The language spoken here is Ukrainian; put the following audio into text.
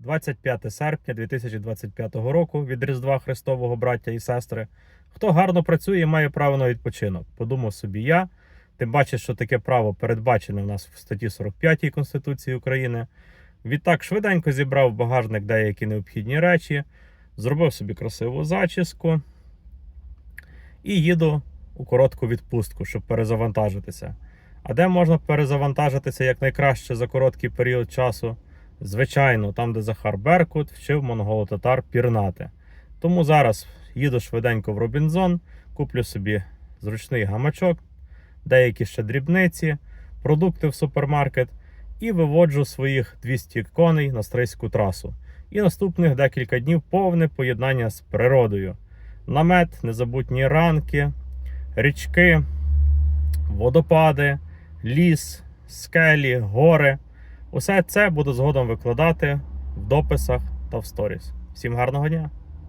25 серпня 2025 року від Різдва Христового браття і сестри. Хто гарно працює, має право на відпочинок. Подумав собі я. Тим паче, що таке право передбачене в нас в статті 45 Конституції України. Відтак швиденько зібрав в багажник деякі необхідні речі, зробив собі красиву зачіску і їду у коротку відпустку, щоб перезавантажитися. А де можна перезавантажитися якнайкраще за короткий період часу? Звичайно, там, де Захар Беркут вчив монголо-татар пірнати. Тому зараз їду швиденько в Робінзон, куплю собі зручний гамачок, деякі ще дрібниці, продукти в супермаркет і виводжу своїх 200 коней на стрийську трасу. І наступних декілька днів повне поєднання з природою. Намет, незабутні ранки, річки, водопади, ліс, скелі, гори. Усе це буду згодом викладати в дописах та в сторіс. Всім гарного дня!